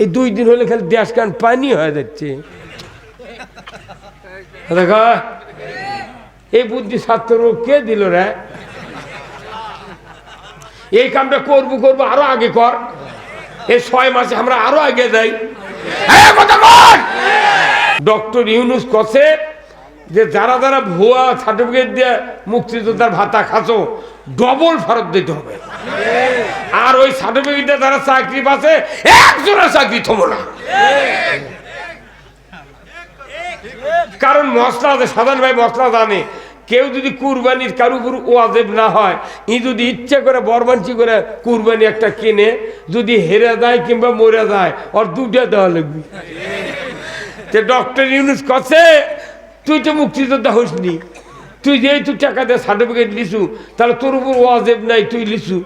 এই দুই দিন হলে খালি দেশ কান পানি হয়ে যাচ্ছে। দেখা, এই বুদ্ধি ছাত্র কে দিল রে? এই কামটা করব করব, আরও আগে কর। এই ছয় মাসে আমরা আরও আগে যাই। ডক্টর ইউনুস কছে যে যারা যারা ভুয়া সার্টিফিকেট দিয়ে মুক্তিযোদ্ধার ভাতা খাচ্ছ ডবল ফেরত দিতে হবে। আর ওই সার্টিফিকেটে যারা চাকরি পাচ্ছে, একজনের চাকরি থমো না। কারণ মশলা আছে সাধারণ ভাই মশলা জানে। কেউ যদি কুরবানির কারও উপর ওয়াজেব না হয়, ই যদি ইচ্ছে করে বরবাঞ্চি করে কুরবানি একটা কিনে, যদি হেরে যায় কিংবা মরে যায়, ওর দুটা দেওয়া লাগবে। যে ডক্টর ইউনুস কছে তুই তো মুক্তিযোদ্ধা হসনি। তুই যেহেতু টাকা দিয়ে সার্টিফিকেট লিসু তাহলে তোর উপর ওয়াজেব নাই, তুই লিসু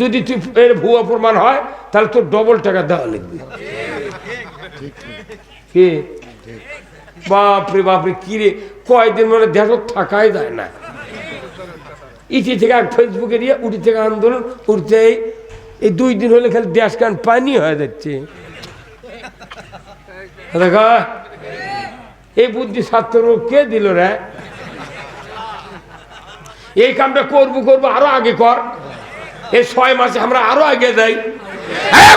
যদি তুই এর ভুয়া প্রমাণ হয়, তাহলে তোর ডবল টাকা দেওয়া লাগবে। কে? বাপরে বাপরে, কি রে? কয়দিন মানে দেশ থাকাই যায় না। ইটি থেকে এক ফেসবুকে দিয়ে উঠি থেকে আন্দোলন উঠতে এই দুই দিন হলে খালি দেশ কান পানি হয়ে যাচ্ছে। দেখা এই বুদ্ধি ছাত্র কে দিল রে? এই কামটা করব করব, আরও আগে কর। এই ছয় মাসে আমরা আরও আগে যাই। এই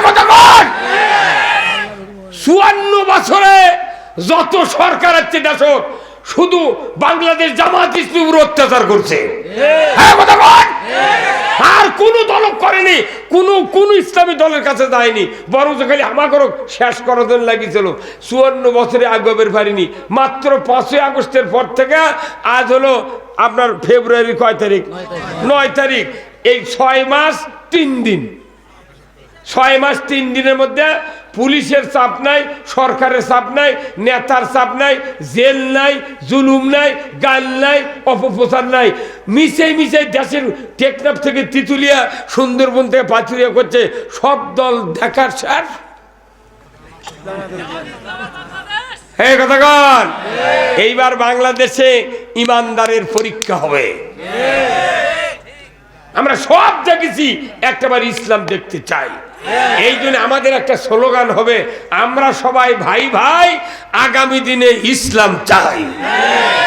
চুয়ান্ন বছরে যত সরকার আছে দেশ শুধু বাংলাদেশ জামাত ইসলামের অত্যাচার করছে। হ্যাঁ আর কোন দল করেনি, কোন কোন ইসলামী দলের কাছে যায়নি। বরং খালি আমাকেও শেষ করার জন্য লাগিয়েছিল। চুয়ান্ন বছরে আগবের পারিনি। মাত্র পাঁচই আগস্টের পর থেকে আজ হলো আপনার ফেব্রুয়ারি কয় তারিখ? নয় তারিখ। এই ছয় মাস তিন দিন। ছয় মাস তিন দিনের মধ্যে পুলিশের চাপ নাই সরকারের চাপ নাই নেতার চাপ নাই জেল নাই জুলুম নাই গান নাই অপপ্রচার নাই। মিশে মিশে দেশের টেকনাফ থেকে তিতুলিয়া সুন্দরবন থেকে পাচুরিয়া করছে সব দল দেখার স্যার। হ্যাঁ কথাগণ এইবার বাংলাদেশে ইমানদারের পরীক্ষা হবে। আমরা সব দেখেছি, একটাবার ইসলাম দেখতে চাই। এই জন্য আমাদের একটা স্লোগান হবে, আমরা সবাই ভাই ভাই আগামী দিনে ইসলাম চাই।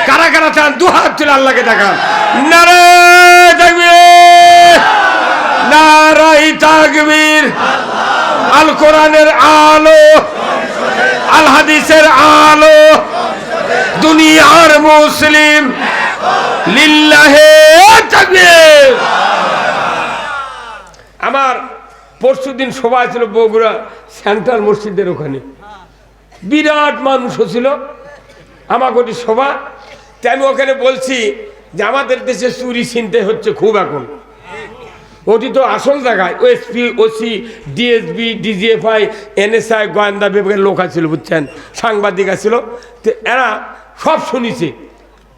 কারা কারা চান? দু হাত তুলে আল্লাহকে দেখান। নারাই তাকবীর। আল কোরআনের আলো, আল হাদিসের আলো। দুনিয়ার মুসলিম। আমার পরশু দিন সবাই ছিল বগুড়া সেন্ট্রাল মসজিদের ওখানে। বিরাট মানুষ ছিল। আমাকে ওটি সভা তাই আমি ওখানে বলছি যে আমাদের দেশে চুরি চিনতে হচ্ছে খুব এখন। ওটি তো আসল জায়গায় OSP, OC, DSB, DGFI, NSI, গোয়েন্দা বিভাগের লোক আছিল, বুঝছেন? সাংবাদিক আছিল। তো এরা সব শুনিছে।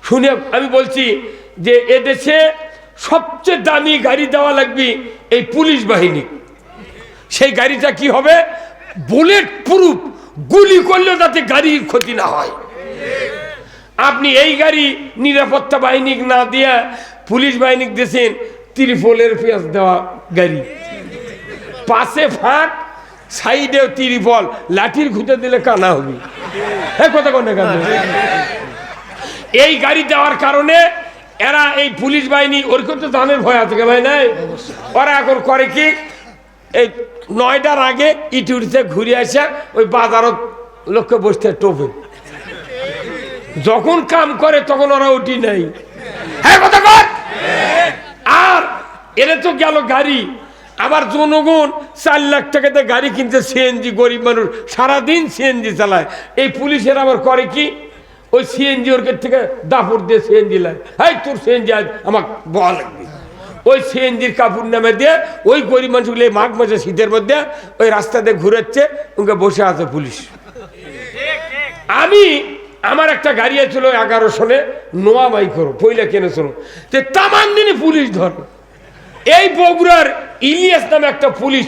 শুনে আমি বলছি যে এদেশে সবচেয়ে দামি গাড়ি দেওয়া লাগবে এই পুলিশ বাহিনী। সেই গাড়িটা কি হবে? বুলেট প্রুফ গুলি করলেও যাতে গাড়ির ক্ষতি না হয়। আপনি এই গাড়ি নিরাপত্তা বাহিনী না দিয়া পুলিশ বাহিনী দিয়েছেন ত্রিফলের পেঁয়াজ দেওয়া গাড়ি। পাশে ফাঁক, সাইডেও ত্রিফল লাঠির খুঁজে দিলে কানা হবে। হ্যাঁ কথা কোন এই গাড়ি দেওয়ার কারণে এরা এই পুলিশ বাহিনী, ওর তো দামের ভয় আছে ভাই, নাই? ওরা এখন করে কি, এই নয়টার আগে ইটুরিতে ঘুরে আসে ওই বাজারত লোককে বসতে টোপে। যখন কাম করে তখন ওরা উঠি নাই। হ্যাঁ কথা আর এরা তো গেল গাড়ি। আবার জনগণ চার লাখ টাকাতে গাড়ি কিনছে, সিএনজি, গরিব মানুষ, সারাদিন সিএনজি চালায়। এই পুলিশের আবার করে কি ওই সিএনজি ওর থেকে দাপুর দিয়ে সিএনজি লায় হাই তোর সিএনজি আজ আমাকে বল লাগবে। ওই সিএনজির কাপড় নামে দিয়ে ওই গরিব মানুষগুলো এই মাঘ মাসে শীতের মধ্যে ওই রাস্তাতে ঘুরেচ্ছে, ওকে বসে আছে পুলিশ। আমি, আমার একটা গাড়ি ছিল এগারো সনে, নোয়া বাই করো পইলা কেনে শোনো যে তামান দিনে পুলিশ ধর। এই বগুড়ার ইলিয়াস নামে একটা পুলিশ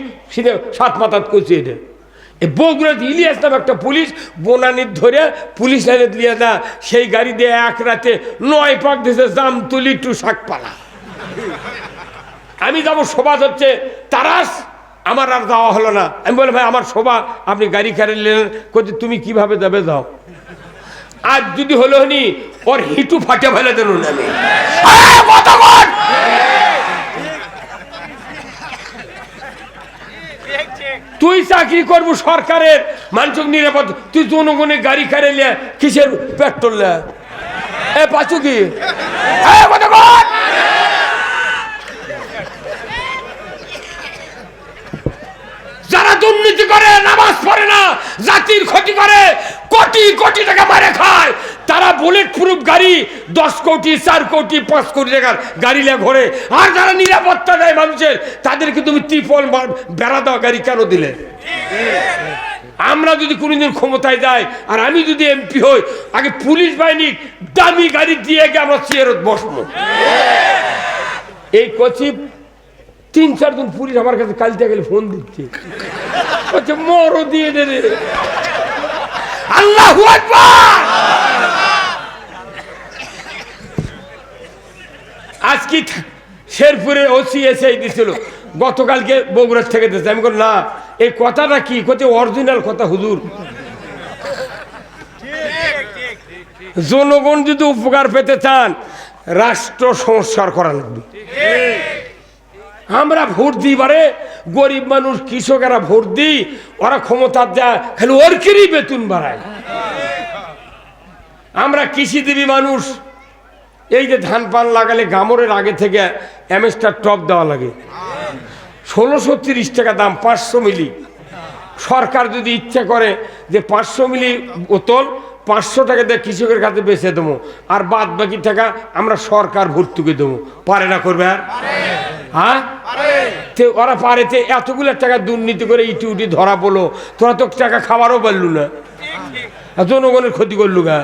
সাত মাথাত করছে এটা। এই বগুড়ার ইলিয়াস নামে একটা পুলিশ, বোনানির ধরে পুলিশ লাইনে দিয়ে না সেই গাড়ি দিয়ে এক রাতে নয় পাক দিয়েছে জামতুলি টু শাকপালা। আমি যাব সমাজ হচ্ছে তারাস, আমার আর যাওয়া হলো না। আমি বললাম, ভাই, আমার শোভা, আপনি গাড়ি কারে নিলেন তুমি কীভাবে যাবে, যাও। আর যদি হলো নি ওর হিটু ফাটে ফেলে দেন আমি এই, কথা বল! তুই চাকরি করব সরকারের মানুষ নিরাপদ, তুই জনগণে গাড়ি কারে লিয়া কিসের পেট্রোল লিয়া এ পাচু কি! যারা দুর্নীতি করে, নামাজ পড়ে না, জাতির ক্ষতি করে, কোটি কোটি টাকা মারে খায়। তারা বুলেট প্রুফ গাড়ি, দশ কোটি, চার কোটি, পাঁচ কোটি টাকার গাড়ি নিয়ে ঘোরে। আর যারা নিরাপত্তা দেয় মানুষের, তাদেরকে তুমি ত্রিপল বেড়া দেওয়া গাড়ি কেন দিলে? আমরা যদি কোনোদিন ক্ষমতায় যাই, আর আমি যদি এমপি হই, আগে পুলিশ বাহিনী দামি গাড়ি দিয়ে গিয়ে আমরা চেয়ারত বসবো। এই কচি তিন চারজন পুলিশ আমার কাছে কালতে গেলে ফোন দিচ্ছে। বলছে দিয়ে দে আল্লাহ আজকে শেরপুরে ওসি এসে দিছিল। গতকালকে বগুড়ার থেকে দিচ্ছে আমি না, এই কথাটা কি? কোথায় অরিজিনাল কথা, হুজুর। জনগণ যদি উপকার পেতে চান, রাষ্ট্র সংস্কার করা লাগবে। আমরা ভোট দিই বারে, গরিব মানুষ, কৃষকেরা ভোট দিই, ওরা ক্ষমতার যা খালি ওরকেরই বেতন বাড়ায়। আমরা কৃষিজীবী মানুষ এই যে ধান পান লাগালে গামরের আগে থেকে অ্যামেস্টার টপ দেওয়া লাগে। ষোলোশো তিরিশ টাকা দাম, পাঁচশো মিলি। সরকার যদি ইচ্ছা করে যে পাঁচশো মিলি বোতল, পাঁচশো টাকা দিয়ে কৃষকের কাছে বেচে দেবো। আর বাদ বাকি টাকা আমরা সরকার ভর্তুকি দেবো। পারে না করবে আর? হ্যাঁ? ওরা পারে, তে এতগুলো টাকা দুর্নীতি করে ইটি উটি ধরা পড়ল। তোরা তো টাকা খাবারও পারলু না। জনগণের ক্ষতি করলু গা।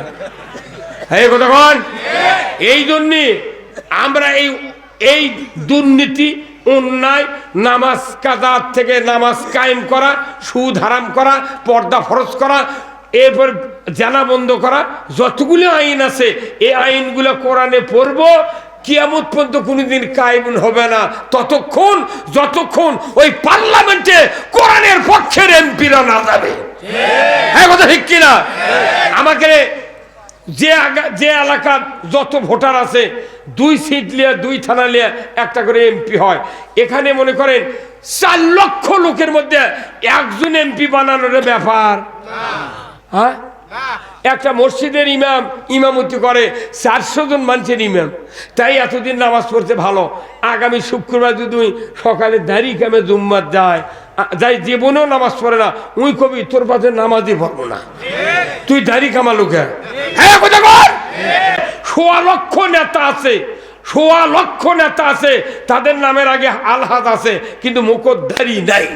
এই কথা এই জন্যে আমরা এই এই দুর্নীতি, অন্যায়, নামাজ কাজাত থেকে নামাজ কায়েম করা, সুদ হারাম করা, পর্দা ফরজ করা, এরপর জানা বন্ধ করা, যতগুলো আইন আছে এই আইনগুলো কোরআনে পড়ব, কিয়ামত পর্যন্ত কোনোদিন কায়েমন হবে না। ততক্ষণ, যতক্ষণ ওই পার্লামেন্টে কোরআনের পক্ষের এমপিরা না যাবে। হ্যাঁ কথা ঠিক কিনা? আমাকে যে আগা- যে এলাকার যত ভোটার আছে দুই সিট লিয়ে দুই থানা নিয়ে একটা করে এমপি হয়। এখানে মনে করেন চার লক্ষ লোকের মধ্যে একজন এমপি বানানোর ব্যাপার। হ্যাঁ? একটা মসজিদের ইমাম ইমামতি করে চারশো জন মানুষের ইমাম। তাই এতদিন নামাজ পড়তে ভালো। আগামী শুক্রবার যদি সকালে দাড়ি কামে জুম্মার যায় যাই জীবনেও নামাজ পড়ে না, উই কবি, তোর পাশে নামাজই পড়ব না। তুই দাড়ি কামা লোকে। হ্যাঁ সোয়া লক্ষ নেতা আছে, সোয়া লক্ষ নেতা আছে, তাদের নামের আগে আলহাদ আছে, কিন্তু মুখোদ্ধারি নাই।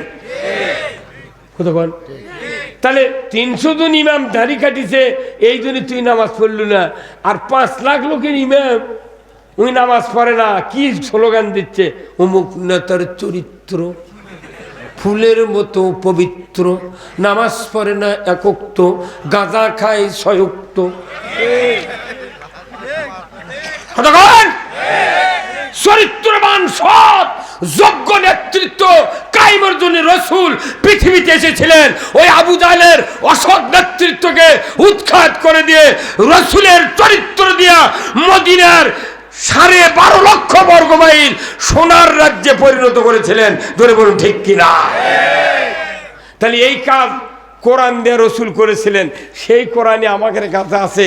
তাহলে তিনশো জন ইমাম দাড়ি কাটিছে, এই জন্য তুই নামাজ পড়লু না। আর পাঁচ লাখ লোকের ইমাম ওই নামাজ পড়ে না, কি স্লোগান দিচ্ছে? অমুক নেতার চরিত্র। ফুলের মতো পবিত্র, নামাজ পড়ে না একক্ত, গাঁজা খায় সয়ুক্ত? চরিত্রবান সৎ, যোগ্য নেতৃত্ব কাইমের জন্য রসুল পৃথিবীতে এসেছিলেন ওই আবু জাহেলের অসৎ নেতৃত্বকে উৎখাত করে দিয়ে রসুলের চরিত্র দিয়া মদিনার সাড়ে বারো লক্ষ বর্গ মাইল সোনার রাজ্যে পরিণত করেছিলেন। ধরে বলুন, ঠিক কিনা? তাহলে এই কাজ কোরআন দেয়া রসুল করেছিলেন। সেই কোরআনে আমাদের কাছে আছে,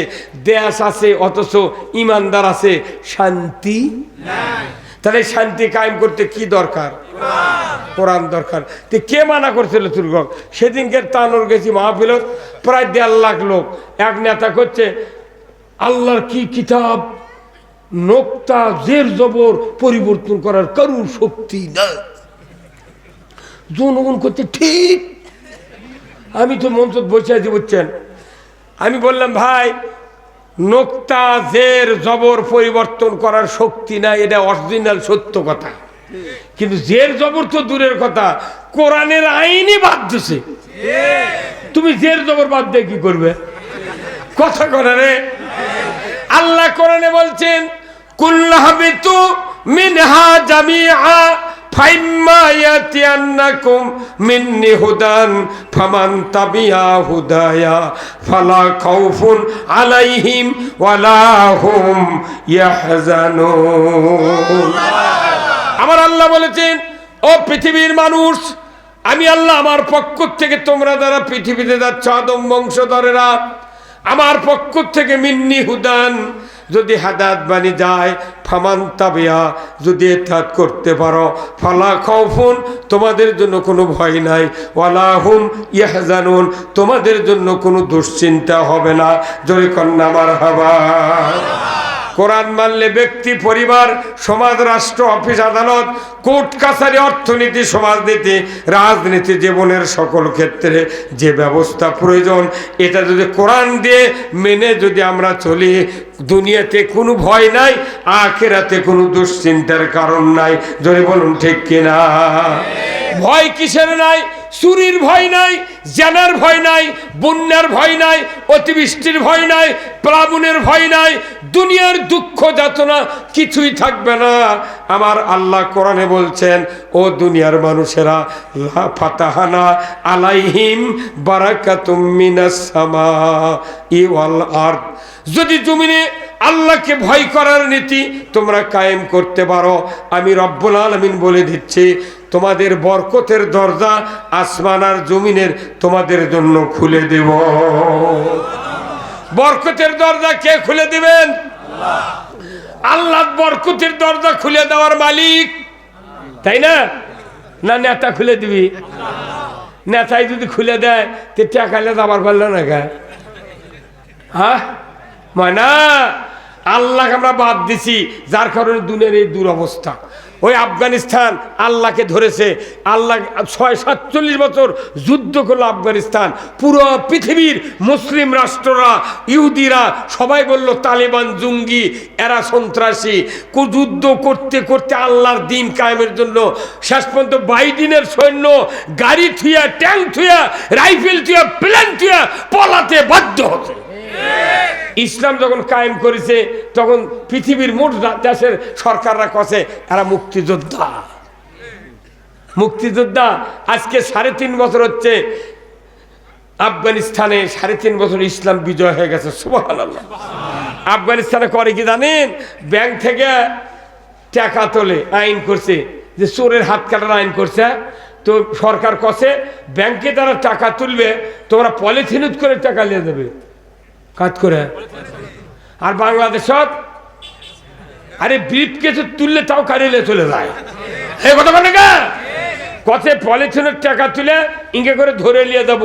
দেশ আছে, অথচ ইমানদার আছে, শান্তি তাহলে শান্তি কায়েম করতে কি দরকার? কোরআন দরকার। তো কে মানা করছিল তুর্গক সেদিনকে তানোর গেছি মাহফিলত, প্রায় দেড় লাখ লোক। এক নেতা করছে, আল্লাহর কি কিতাব? নোক্তা জের জবর পরিবর্তন করার কারুর শক্তি না জনগণ করতে ঠিক। আমি তো মঞ্চ বসে আছি, বুঝছেন? আমি বললাম, ভাই, নোক্তা জের জবর পরিবর্তন করার শক্তি না এটা অরিজিনাল সত্য কথা। কিন্তু জের জবর তো দূরের কথা। কোরআনের আইনই বাদ দিছে। তুমি জের জবর বাদ দিয়ে কি করবে? কথা করে রে। আল্লাহ কোরআনে বলছেন মিনহা মিন্নি হুদান ফালা আলাইহিম আমার আল্লাহ বলেছেন, ও পৃথিবীর মানুষ, আমি আল্লাহ আমার পক্ষ থেকে তোমরা যারা পৃথিবীতে যাচ্ছ আদম বংশধরেরা, আমার পক্ষ থেকে মিন্নি হুদান যদি হাদাত বানি যায়, ফামান তাবিয়া, যদি এথাত করতে পারো, ফালা খৌফুন তোমাদের জন্য কোনো ভয় নাই। ওয়ালাহুম ইয়াহজানুন, তোমাদের জন্য কোনো দুশ্চিন্তা হবে না। জয় কন্যা মার হাবা কোরআন মানলে ব্যক্তি, পরিবার, সমাজ, রাষ্ট্র, অফিস, আদালত, কোর্ট, কাছারি, অর্থনীতি, সমাজনীতি, রাজনীতি, জীবনের সকল ক্ষেত্রে যে ব্যবস্থা প্রয়োজন, এটা যদি কোরআন দিয়ে মেনে যদি আমরা চলি, দুনিয়াতে কোনো ভয় নাই, আখেরাতে কোনো দুশ্চিন্তার কারণ নাই। যদি বলুন, ঠিক কিনা? ভয় কিসের নাই? চুরির ভয় নাই, জেনার ভয় নাই, বন্যার ভয় নাই, অতিবৃষ্টির ভয় নাই, প্লাবনের ভয় নাই, দুনিয়ার দুঃখ যাতনা কিছুই থাকবে না। আমার আল্লাহ কোরআনে বলছেন, ও দুনিয়ার মানুষেরা, লা ফাতাহানা আলাইহিম যদি জমিনে আল্লাহকে ভয় করার নীতি তোমরা কায়েম করতে পারো, আমি রব্বুল আলমিন বলে দিচ্ছি তোমাদের বরকতের দরজা আসমান আর জমিনের তোমাদের জন্য খুলে দেব। বরকতের দরজা কে খুলে দিবেন? আল্লাহ বরকতের দরজা খুলে দেওয়ার মালিক। তাই না? না, নেতা খুলে দিবি। নেতাই যদি খুলে দেয়, তো টাকালে দাবার পারল না গা হ্যাঁ? ময়না, আল্লাহকে আমরা বাদ দিছি, যার কারণে দুনের এই দুরবস্থা। ওই আফগানিস্তান আল্লাহকে ধরেছে। আল্লাহ ছয় সাতচল্লিশ বছর যুদ্ধ করল আফগানিস্তান। পুরো পৃথিবীর মুসলিম রাষ্ট্ররা, ইহুদিরা সবাই বলল, তালেবান জঙ্গি, এরা সন্ত্রাসী। যুদ্ধ করতে করতে আল্লাহর দিন কায়েমের জন্য শেষ পর্যন্ত বাইডিনের সৈন্য গাড়ি থুয়া, ট্যাঙ্ক থুয়া, রাইফেল থুয়া, প্লেন থুয়া পলাতে বাধ্য হতো। ইসলাম যখন কায়েম করেছে, তখন পৃথিবীর মোট দেশের সরকাররা কছে, এরা মুক্তিযোদ্ধা। মুক্তিযোদ্ধা আজকে সাড়ে তিন বছর হচ্ছে আফগানিস্তানে সাড়ে তিন বছর ইসলাম বিজয় হয়ে গেছে আফগানিস্তানে করে কি জানেন? ব্যাংক থেকে টাকা তোলে, আইন করছে, যে চোরের হাত কাটার আইন করছে। তো সরকার কষে ব্যাংকে তারা টাকা তুলবে, তোমরা পলিথিনুত করে টাকা নিয়ে দেবে কাজ করে। আর বাংলাদেশত আরে ব্রিফ কেসে তুললে তাও কারিলে চলে যায়। এই কথা বলে গা কতে পলিথিনের টাকা তুলে ইঙ্গে করে ধরে নিয়ে যাব।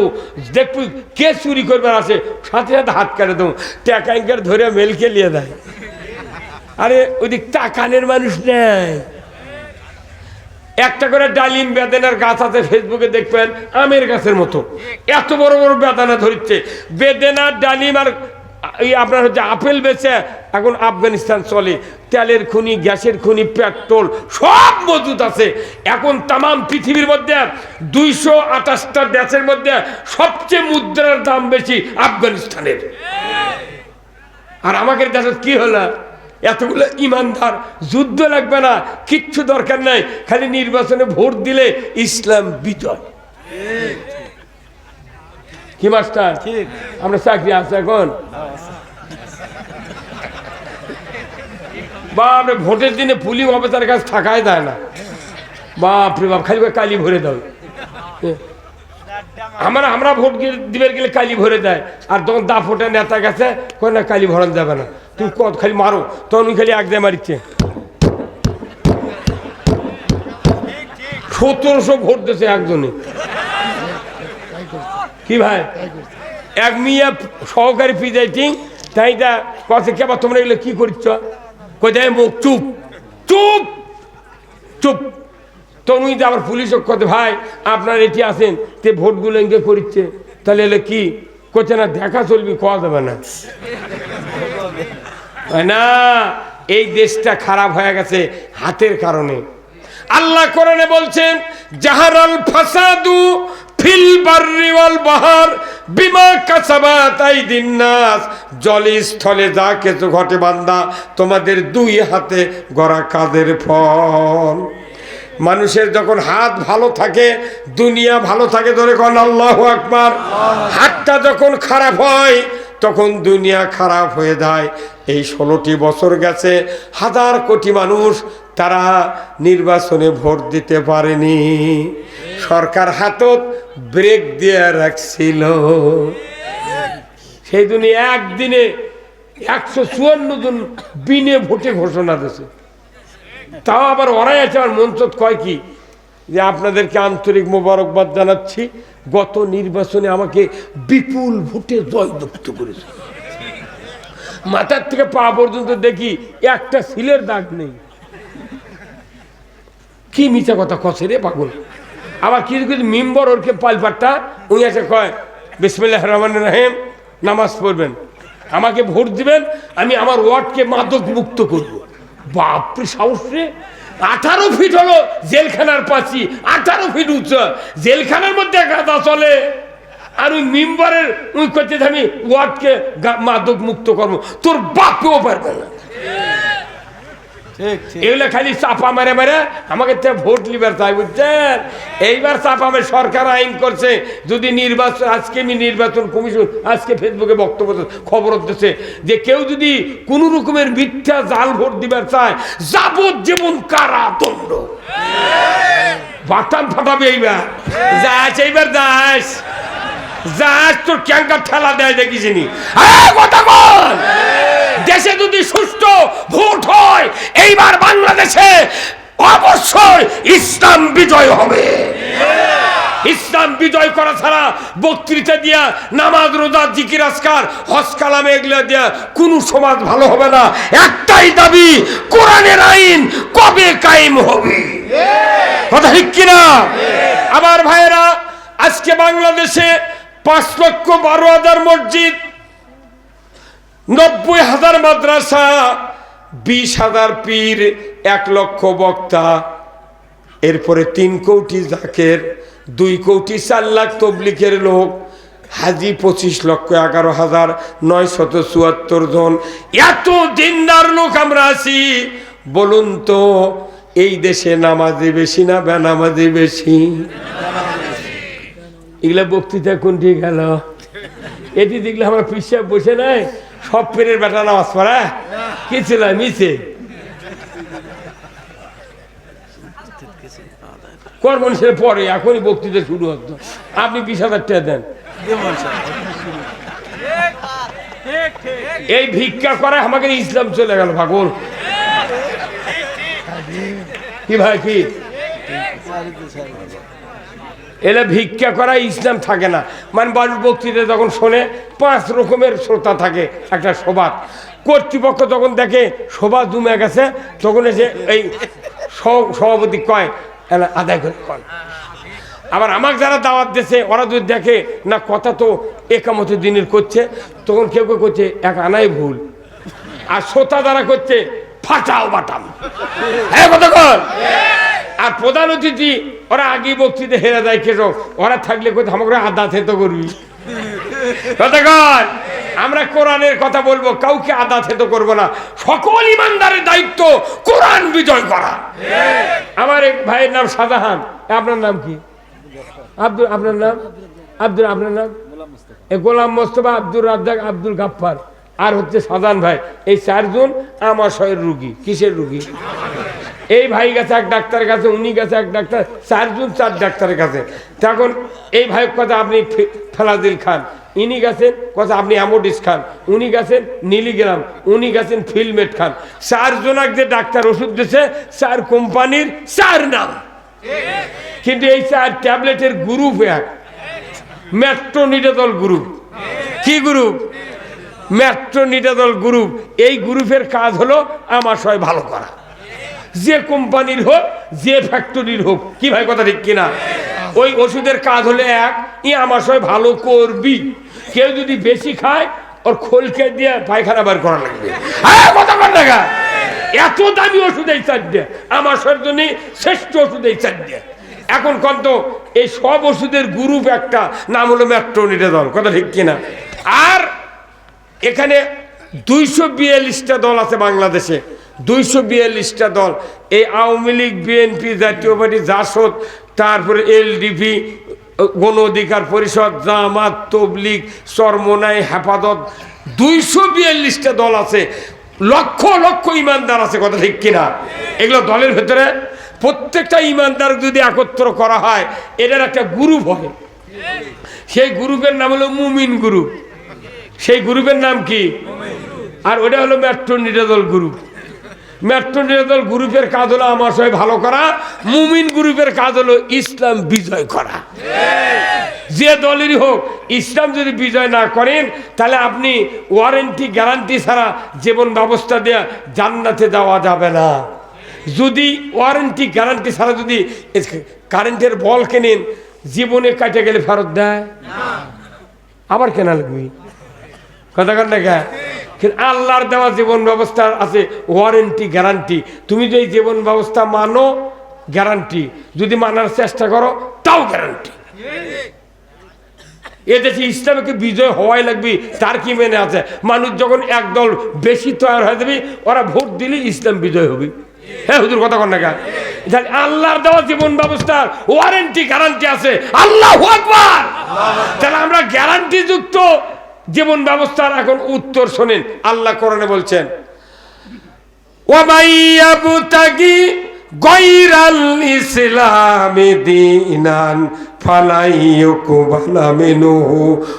দেখবি কে চুরি করবার আছে, সাথে সাথে হাত কাটে দেবো। টাকা ইঙ্গে ধরে মেলকে নিয়ে দেয় আরে ওইদিক টাকানের মানুষ নেই। একটা করে ডালিম বেদানার গাছ আছে ফেসবুকে দেখবেন, আমের গাছের মতো। এত বড় বড় বেদানা ধরছে বেদেনা, ডালিম আর, এই আপনার হচ্ছে আপেল বেচে এখন আফগানিস্তান চলে। তেলের খনি, গ্যাসের খনি, পেট্রোল, সব মজুদ আছে। এখন তাম পৃথিবীর মধ্যে দুইশো আঠাশটা দেশের মধ্যে সবচেয়ে মুদ্রার দাম বেশি আফগানিস্তানের। আর আমাকে দেশে কি হলো? এতগুলো ইমানদার যুদ্ধ লাগবে না কিচ্ছু দরকার নাই খালি নির্বাচনে ভোট দিলে ইসলাম বিজয়। কি মাস্টার? ঠিক। আমরা চাকরি আছে এখন? বাপরে ভোটের দিনে পুলিং অফিসারের কাছে থাকাই যায় না। বাপরে বাপ খালি কালি ভরে দাও আমরা আমরা ভোট দিবে গেলে কালি ভরে দেয়। আর তখন দা ফোটে নেতা গেছে কালি ভরান যাবে না। তুমি কত খালি মারো? তখন খালি এক দিয়ে মারিচ্ছে সতেরোশো ভোট দিয়েছে একজনে। কি ভাই? এক মিয়া সহকারী প্রিজাইডিং, তাই তা কথা কেবা তোমরা এগুলো কি করছ কোথায় মুখ, চুপ চুপ চুপ। তনুই আবার পুলিশ কত ভাই, আপনার এটি আসেন, তে ভোটগুলো এঙ্গে করিচ্ছে। তাহলে এলে কি? করছে না, দেখা চলবি খাওয়া যাবে না। না, এই দেশটা খারাপ হয়ে গেছে হাতের কারণে। আল্লাহ কোরআনে বলছেন, জাহারাল ফাসাদু ফিল বাররি ওয়াল বাহার বিমা কাসাবাত আইদিন নাস। জলে স্থলে যা কিছু ঘটে বান্দা, তোমাদের দুই হাতে গড়া কাদের ফল। মানুষের যখন হাত ভালো থাকে, দুনিয়া ভালো থাকে ধরে কোন আল্লাহ আকবার। হাতটা যখন খারাপ হয় তখন দুনিয়া খারাপ হয়ে যায়। এই ষোলোটি বছর গেছে, হাজার কোটি মানুষ তারা নির্বাচনে ভোট দিতে পারেনি। সরকার হাতত ব্রেক দিয়ে রাখছিল। সেই জন্য একদিনে একশো চুয়ান্ন জন বিনে ভোটে ঘোষণা দিয়েছে। তাও আবার ওরাই আছে, আমার মঞ্চত কয় কি? যে আপনাদেরকে আন্তরিক মোবারকবাদ জানাচ্ছি। গত নির্বাচনে আমাকে বিপুল ভোটে জয়যুক্ত করেছে। মাথার থেকে পা পর্যন্ত দেখি একটা সিলের দাগ নেই। কি মিথ্যা কথা কছে রে পাগল? আবার কিছু কিছু মেম্বর ওরকে পালপাট্টা? উনি আছে কয়, বিসমিল্লাহ রহমান রাহিম, নামাজ পড়বেন। আমাকে ভোট দিবেন, আমি আমার ওয়ার্ডকে মাদক মুক্ত করব। বাপরে সাহস রে। আঠারো ফিট হলো জেলখানার পাশি আঠারো ফিট উচ্চ। জেলখানার মধ্যে গাদা চলে। আর ওই মেম্বারের ওই করছে আমি ওয়ার্ডকে মাদক মুক্ত করব। তোর বাপকেও পারবে না। এগুলো খালি চাপা মেরে মেরে আমাকে ভোট লিবার চাই, বুঝছেন? এইবার চাপা মেরে সরকার আইন করছে, যদি নির্বাচন আজকে আমি নির্বাচন কমিশন আজকে ফেসবুকে বক্তব্য খবর দিচ্ছে যে কেউ যদি কোন রকমের মিথ্যা জাল ভোট দিবার চায়, যাবজ্জীবন কারা দণ্ড বাটাম ফাটাবে এইবার। যাস এইবার যাস যাস তোর ক্যাঙ্কার ঠেলা দেয় দেখিসনি। কথা বল দেশে যদি সুষ্ঠু ভোট হয়, এইবার বাংলাদেশে অবশ্যই ইসলাম বিজয় হবে। ইসলাম বিজয় করা ছাড়া বক্তৃতা দিয়া, নামাজ, রোজা, জিকির আসকার হজ, কালামে এগুলো দিয়া কোন সমাজ ভালো হবে না। একটাই দাবি, কোরআনের আইন কবে কায়েম হবে? কথা ঠিক কিনা? আবার ভাইয়েরা, আজকে বাংলাদেশে পাঁচ লক্ষ বারো হাজার মসজিদ নব্বই হাজার মাদ্রাসা, বিশ হাজার পীর, এক লক্ষ বক্তা, এরপরে তিন কোটি জাকের, দুই কোটি চার লাখ তবলিকের লোক, হাজি পঁচিশ লক্ষ এগারো হাজার নয় শত চুয়াত্তর জন। এত দিনদার লোক আমরা আছি, বলুন তো, এই দেশে নামাজি বেশি না বেনামাজি বেশি? এগুলা বক্তৃতা কোনটি গেল? এটি দেখলে আমার পিসাব বসে নাই? সব পেরের বেটা নামাজ পড়া কি ছিল? মিছে কোন মানুষের পরে, এখনই বক্তৃতা শুরু হতো। আপনি বিশ হাজার টাকা দেন। এই ভিক্ষা করে আমাকে ইসলাম চলে গেল ভাগল কি ভাই, কি? এলে ভিক্ষা করা ইসলাম থাকে না। মানে বাড়ির বক্তৃতা যখন শোনে, পাঁচ রকমের শ্রোতা থাকে একটা সভা কর্তৃপক্ষ যখন দেখে, সভা জমে গেছে, তখন এসে এই সভাপতি কয় আদায় করে কয় আবার আমাকে যারা দাওয়াত দিয়েছে, ওরা যদি দেখে, না, কথা তো একামত দিনের করছে, তখন কেউ কেউ করছে, এক আনাই ভুল। আর শ্রোতা যারা করছে, ফাটাও বাটাম। হ্যাঁ কথা আর প্রধান অতিথি ওরা আগে বক্তৃতা হেরে যায় কেসব ওরা থাকলে কোথাও আমাকে আদা থেতো করবি। আমরা কোরআনের কথা বলব, কাউকে আদা থেতো করব না। সকল ইমানদারের দায়িত্ব কোরআন বিজয় করা। আমার এক ভাইয়ের নাম শাহজাহান। আপনার নাম কি? আব্দুল, আপনার নাম? আব্দুল, আপনার নাম? গোলাম মোস্তফা আব্দুল রাজ্জাক আব্দুল গাফফার। আর হচ্ছে সাজান ভাই, এই চারজন আমার আমাশয়ের রুগী। কিসের রুগী? এই ভাই গেছে এক ডাক্তারের কাছে, উনি গেছে এক ডাক্তার, চারজন চার ডাক্তারের কাছে। তখন এই ভাই কথা আপনি ফেলাদিল খান। ইনি গেছেন কথা আপনি অ্যামোডিস খান। উনি গেছেন নীলিগ্রাম, উনি গেছেন ফিলমেট খান। চারজনাক যে ডাক্তার ওষুধ দিয়েছে চার কোম্পানির চার নাম। কিন্তু এই চার ট্যাবলেটের গ্রুপ এক। মেট্রোনিডাদল গ্রুপ কি গ্রুপ মেট্রোনিডাদল গ্রুপ, এই গ্রুপের কাজ হলো আমাশয় ভালো করা। যে কোম্পানির হোক, যে ফ্যাক্টরির হোক, কি ভাই কথা ঠিক কিনা? ওই ওষুধের কাজ হলে এক, ই আমাশয় ভালো করবি। কেউ যদি বেশি খায়, ওর খোলকে দিয়ে পায়খানা বার করা লাগবে। হ্যাঁ এত দামি ওষুধ এই চার চারটে, আমার জন্য শ্রেষ্ঠ ওষুধ এই চার চারটে। এখন কত এই সব ওষুধের গ্রুপ একটা, নাম হলো ম্যাট্রোনিডাদল কথা ঠিক কিনা? আর এখানে দুইশো বিয়াল্লিশটা দল আছে বাংলাদেশে। দুইশো বিয়াল্লিশটা দল। এই আওয়ামী লীগ, বিএনপি, জাতীয় পার্টি, জাসদ, তারপরে এলডিপি, গণ অধিকার পরিষদ, জামাত, তবলিগ, চরমোনাই, হেফাজত, দুইশো বিয়াল্লিশটা দল আছে। লক্ষ লক্ষ ইমানদার আছে, কথা ঠিক কিনা? এগুলো দলের ভেতরে প্রত্যেকটা ইমানদার যদি একত্র করা হয় এটার একটা গ্রুপ হয়। সেই গ্রুপের নাম হলো মুমিন গ্রুপ সেই গ্রুপের নাম কি? আর ওটা হলো metronidazole group. Metronidazole গ্রুপের কাজ হলো আমার সবাই ভালো করা, মুমিন গ্রুপের কাজ হলো ইসলাম বিজয় করা। যে দলেরই হোক, ইসলাম যদি বিজয় না করেন, তাহলে আপনি ওয়ারেন্টি গ্যারান্টি ছাড়া জীবন ব্যবস্থা দেয়া জান্নাতে যাওয়া যাবে না। যদি ওয়ারেন্টি গ্যারান্টি ছাড়া যদি কারেন্টের বল কেনেন, জীবনে কাটে গেলে ফেরত দেয়? আবার কেনা লাগবে? কথা কন? কিন্তু আল্লাহর দেওয়া জীবন ব্যবস্থা আছে ওয়ারেন্টি গ্যারান্টি তুমি যদি জীবন ব্যবস্থা মানো গ্যারান্টি যদি মানার চেষ্টা করো, তাও গ্যারান্টি এদেশে ইসলামকে বিজয় হওয়াই লাগবে, তার কি মেনে আছে? মানুষ যখন একদল বেশি তৈরি হয়ে যাবে, ওরা ভোট দিলে ইসলাম বিজয় হবে। হ্যাঁ হুজুর, কথা কন না আল্লাহর দেওয়া জীবন ব্যবস্থার ওয়ারেন্টি গ্যারান্টি আছে। আল্লাহ তাহলে আমরা গ্যারান্টি যুক্ত। জীবন ব্যবস্থার এখন উত্তর শোনেন, আল্লাহ কোরআনে বলছেন ওয়ামাইয়াবতাগি গায়রাল ইসলামি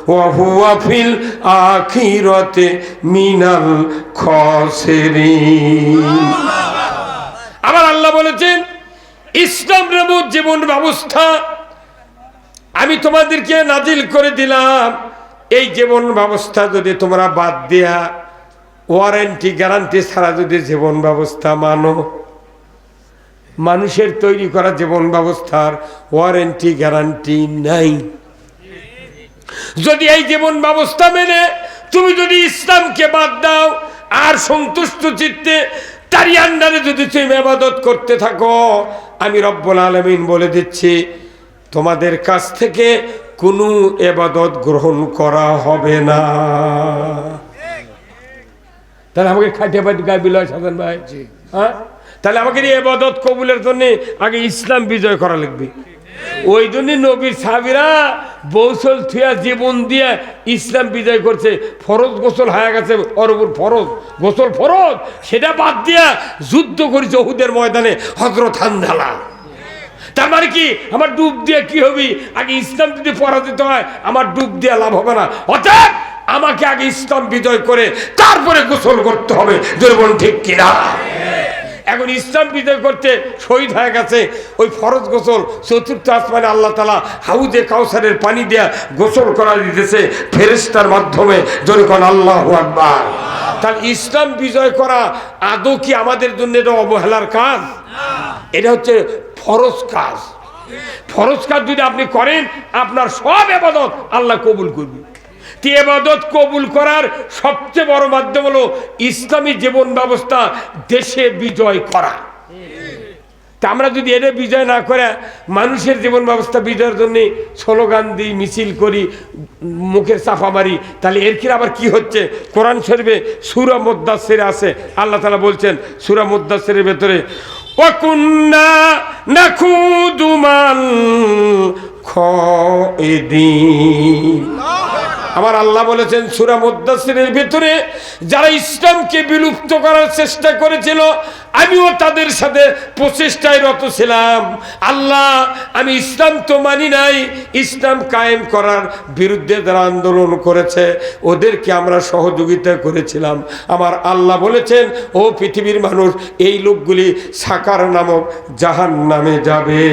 ওয়া আবার আল্লাহ বলেছেন, ইসলাম জীবন ব্যবস্থা, আমি তোমাদেরকে নাজিল করে দিলাম এই জীবন ব্যবস্থা যদি তোমরা বাদ দেয়া ওয়ারেন্টি গ্যারান্টি ছাড়া যদি জীবন ব্যবস্থা মানো, মানুষের তৈরি করা জীবন ব্যবস্থার ওয়ারেন্টি গ্যারান্টি নাই। যদি এই জীবন ব্যবস্থা মেনে তুমি যদি ইসলামকে বাদ দাও, আর সন্তুষ্ট চিত্তে তারই আন্ডারে যদি তুমি আবাদত করতে থাকো, আমি রব্বুল আলমিন বলে দিচ্ছি, তোমাদের কাছ থেকে কোনো এবাদত গ্রহণ করা হবে না। তাহলে আমাকে খাটিয়ে পাটি গায়ে বিলয় সাধন ভাই? হ্যাঁ? তাহলে আমাকে এই এবাদত কবুলের জন্য আগে ইসলাম বিজয় করা লাগবে। ওই জন্য নবীর সাবিরা বৌসল থুয়া জীবন দিয়ে ইসলাম বিজয় করছে। ফরজ গোসল হয়ে গেছে অরবুর ফরজ। গোসল ফরজ সেটা বাদ দিয়া যুদ্ধ করেছে ওহুদের ময়দানে হজরত হান্দালা তার মানে কি? আমার ডুব দিয়ে কি হবি? আগে ইসলাম যদি পরাজিত হয়, আমার ডুব দিয়ে লাভ হবে না। অর্থাৎ আমাকে আগে ইসলাম বিজয় করে তারপরে গোসল করতে হবে। দুর্বল ঠিক কিনা? এখন ইসলাম বিজয় করতে শহীদ হয়ে গেছে। ওই ফরজ গোসল, চতুর্থ আসমানে আল্লাহ তালা হাউজে কাউসারের পানি দেয়া গোসল করা দিতেছে ফেরেস্তার মাধ্যমে। যখন আল্লাহ আকবার। তাহলে ইসলাম বিজয় করা আদৌ কি আমাদের জন্য এটা অবহেলার কাজ? এটা হচ্ছে ফরজ কাজ। ফরজ কাজ যদি আপনি করেন, আপনার সব এবাদত আল্লাহ কবুল করবে। তি এবাদত কবুল করার সবচেয়ে বড় মাধ্যম হলো ইসলামী জীবন ব্যবস্থা, দেশে বিজয় করা। তা আমরা যদি এটা বিজয় না করে মানুষের জীবন ব্যবস্থা বিজয়ের জন্য স্লোগান দিই, মিছিল করি মুখের চাফা মারি, তাহলে এর কি আবার কি হচ্ছে? কোরআন শরীফে সুরা মুদাসিরে আছে, আল্লাহ তালা বলছেন, সুরা মুদাসিরের ভেতরে মাল খাইদিন আমার আল্লাহ বলেছেন সুরা মুদাসিরের ভিতরে, যারা ইসলামকে বিলুপ্ত করার চেষ্টা করেছিল, আমিও তাদের সাথে প্রচেষ্টায় রত ছিলাম। আল্লাহ, আমি ইসলাম তো মানি নাই, ইসলাম কায়েম করার বিরুদ্ধে যারা আন্দোলন করেছে, ওদেরকে আমরা সহযোগিতা করেছিলাম। আমার আল্লাহ বলেছেন, ও পৃথিবীর মানুষ, এই লোকগুলি সাকার নামক জাহান নামে যাবে।